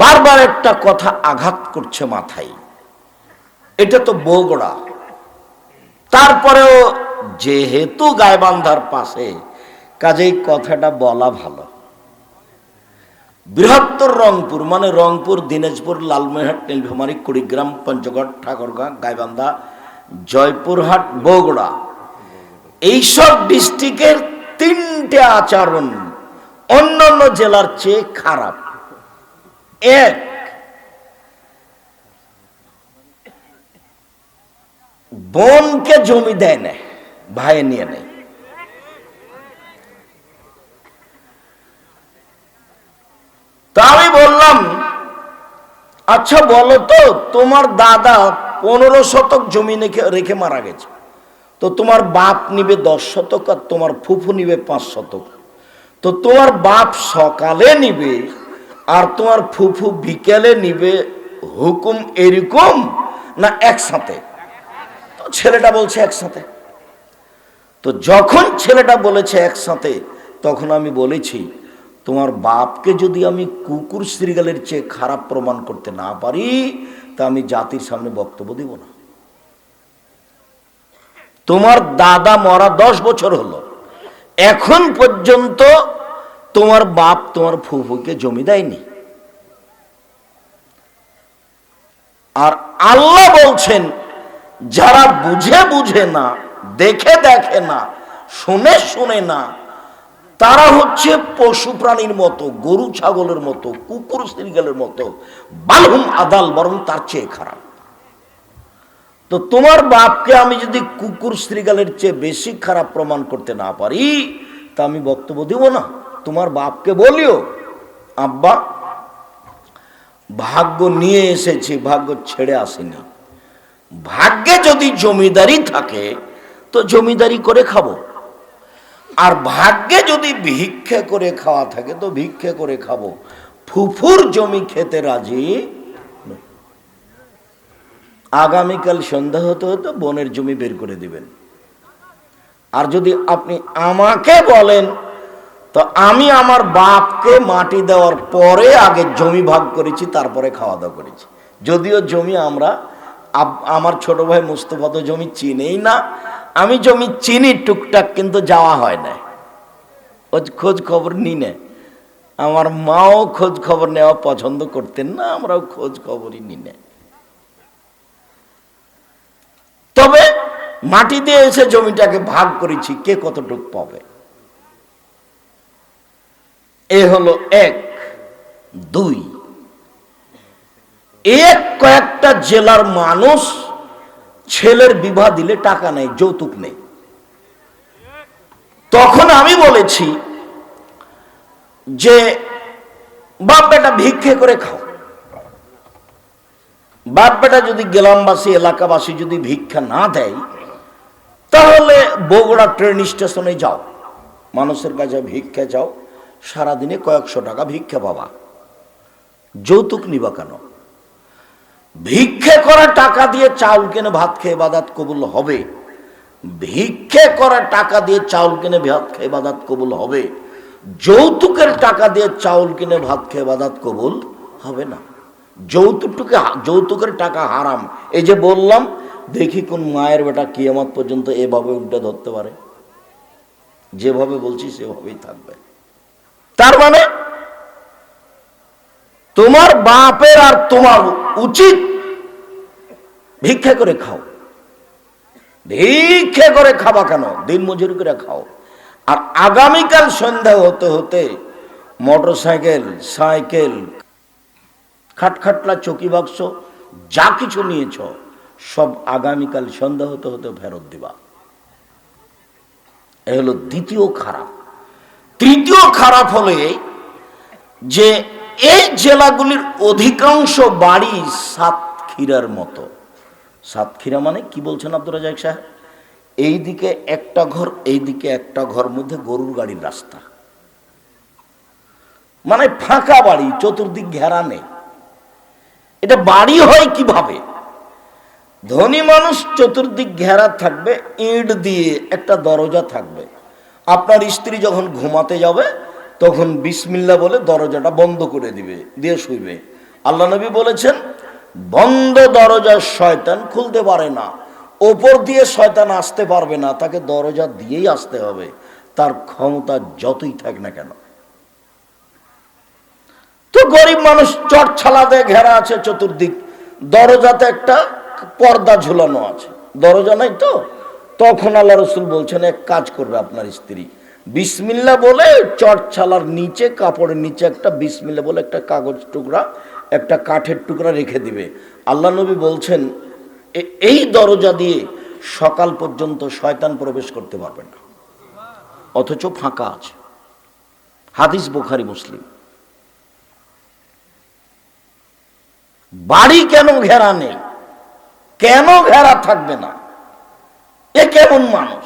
বারবার একটা কথা আঘাত করছে মাথায়। এটা তো বগুড়া। তারপরেও যেহেতু গায়বান্ধার পাশে, কাজেই কথাটা বলা ভালো। বৃহত্তর রংপুর মানে রংপুর, দিনাজপুর, লালমনিরহাট, নীলফামারী, কুড়িগ্রাম, পঞ্চগড়, ঠাকুরগাঁ, গাইবান্ধা, জয়পুরহাট, বগুড়া। এইসব ডিস্ট্রিক্টের তিনটে আচরণ অন্যান্য জেলার চেয়ে খারাপ। এক। বোনকে জমি দেয় না ভাই নিয়ে নেয় তা আমি বললাম আচ্ছা বলো তো, তোমার দাদা পনেরো শতক জমি রেখে রেখে মারা গেছে। তো তোমার বাপ নিবে দশ শতক আর তোমার ফুফু নিবে পাঁচ শতক। তো তোমার বাপ সকালে নিবে আর তোমার ফুফু বিকেলে নিবে হুকুম এরকম না একসাথে? তো ছেলেটা বলছে একসাথে। তো যখন ছেলেটা বলেছে একসাথে, তখন আমি বলেছি, তোমার বাপকে যদি আমি কুকুর শ্রীগালের চেয়ে খারাপ প্রমাণ করতে না পারি, তা আমি জাতির সামনে বক্তব্য দিব না। তোমার দাদা মরা দশ বছর হলো। এখন পর্যন্ত তোমার বাপ তোমার ফুফুকে জমি দেয়নি। আর আল্লাহ বলছেন, যারা বুঝে বুঝে না, দেখে দেখে না, শুনে শুনে না, তারা হচ্ছে পশু প্রাণীর মতো, গরু ছাগলের মতো, কুকুর শ্রীগালের মতো, বালহুম আদাল, বরং তার চেয়ে খারাপ। তো তোমার বাপকে আমি যদি কুকুর শ্রীগালের চেয়ে বেশি খারাপ প্রমাণ করতে না পারি, তা আমি বক্তব্য দিব না। তোমার বাপকে বলিও, আব্বা, ভাগ্য নিয়ে এসেছি, ভাগ্য ছেড়ে আসেনি। ভাগ্যে যদি জমিদারি থাকে, তো জমিদারি করে খাব। আর ভাগ্যে যদি ভিক্ষে করে খাওয়া থাকে, তো ভিক্ষে করে খাব। ফুফুর জমি খেতে রাজি আগামীকাল সন্ধ্যা হতে হতে বনের জমি বের করে দিবেন। আর যদি আপনি আমাকে বলেন তো আমি আমার বাপকে মাটি দেওয়ার পরে আগে জমি ভাগ করেছি, তারপরে খাওয়া দাওয়া করেছি। যদিও জমি আমরা আমার ছোট ভাই মুস্তফা তো জমি চিনেই না। আমি জমি চিনি টুকটাক, কিন্তু যাওয়া হয় না ও খোঁজ খবর নি না। আমার মাও খোঁজ খবর নেওয়া পছন্দ করতেন না, আমরাও খোঁজ খবরই নি না। তবে মাটি দিয়ে এসে জমিটাকে ভাগ করেছি, কে কতটুক পাবে? হলো এক, দুই। এক কয়েকটা জেলার মানুষ ছেলের বিবাহ দিলে টাকা নেই, যৌতুক নেই। তখন আমি বলেছি যে, বাপ বেটা ভিক্ষে করে খাও। বাপ বেটা যদি গ্রামবাসী, এলাকাবাসী যদি ভিক্ষা না দেয়, তাহলে বগুড়া ট্রেন স্টেশনে যাও। মানুষের কাছে ভিক্ষা যাও সারাদিনে কয়েকশো টাকা ভিক্ষা পাবা। যৌতুক নিবা কেন? ভিক্ষে করা টাকা দিয়ে চাউল কিনে ভাত খেয়ে বাদাত কবুল হবে। ভিক্ষে করা টাকা দিয়ে চাউল কিনে ভাত খেয়ে বাদাত কবুল হবে। যৌতুকের টাকা দিয়ে চাউল কিনে ভাত খেয়ে বাদাত কবুল হবে না। যৌতুকটুকে যৌতুকের টাকা হারাম। এই যে বললাম, দেখি কোন মায়ের বেটা কিয়ামত পর্যন্ত এভাবে উল্টে ধরতে পারে। যেভাবে বলছি সেভাবেই থাকবে। তার মানে তোমার বাপের আর তোমার উচিত ভিক্ষা করে খাও। ভিক্ষা করে খাবা কেন? দিন মজুরি করে খাও। আর আগামীকাল সন্ধ্যা হতে হতে মোটর সাইকেল সাইকেল, খাটখাটলা, চকি বাক্স, যা কিছু নিয়েছ, সব আগামীকাল সন্ধ্যা হতে হতে ফেরত দিবা। এ হলো দ্বিতীয় খারাপ। তৃতীয় খারাপ হলে যে এই জেলাগুলির অধিকাংশ বাড়ি সাতক্ষীরার মতো। সাতক্ষীরা মানে কি বলছেন আব্দুল রাজাক সাহেব? এইদিকে একটা ঘর, এইদিকে একটা ঘর মধ্যে গরুর গাড়ির রাস্তা। মানে ফাঁকা বাড়ি, চতুর্দিক ঘেরা নেই। এটা বাড়ি হয় কীভাবে? ধনী মানুষ চতুর্দিক ঘেরা থাকবে, ইট দিয়ে একটা দরজা থাকবে। আপনার স্ত্রী যখন ঘুমাতে যাবে, তখন বিসমিল্লা বলে দরজাটা বন্ধ করে দিবে, দিয়ে শুইবে। আল্লাহ নবী বলেছেন, বন্ধ দরজার শয়তান খুলতে পারে না। ওপর দিয়ে শয়তান আসতে পারবে না, তাকে দরজা দিয়েই আসতে হবে। তার ক্ষমতা যতই থাক না কেন। তো গরিব মানুষ চট ছালাতে ঘেরা আছে চতুর্দিক। দরজাতে একটা পর্দা ঝুলানো আছে। দরজা নাই তো? তখন আল্লাহ রসুল বলছেন, এক কাজ করবে আপনার স্ত্রী। বিসমিল্লা বলে চট ছালার নিচে, কাপড়ের নিচে একটা বিসমিল্লা বলে একটা কাগজ টুকরা, একটা কাঠের টুকরা রেখে দিবে। আল্লাহ নবী বলছেন এই দরজা দিয়ে সকাল পর্যন্ত শয়তান প্রবেশ করতে পারবে না। অথচ ফাঁকা আছে। হাদিস বুখারি, মুসলিম। বাড়ি কেন ঘেরা নেই? কেন ঘেরা থাকবে না? এ কেমন মানুষ?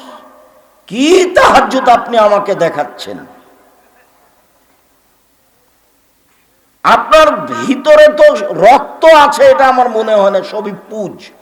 কি তাহাজ্জুদ আপনি আমাকে দেখাচ্ছেন? আপনার ভিতরে তো রক্ত আছে, এটা আমার মনে হয় না, সবই পুজ।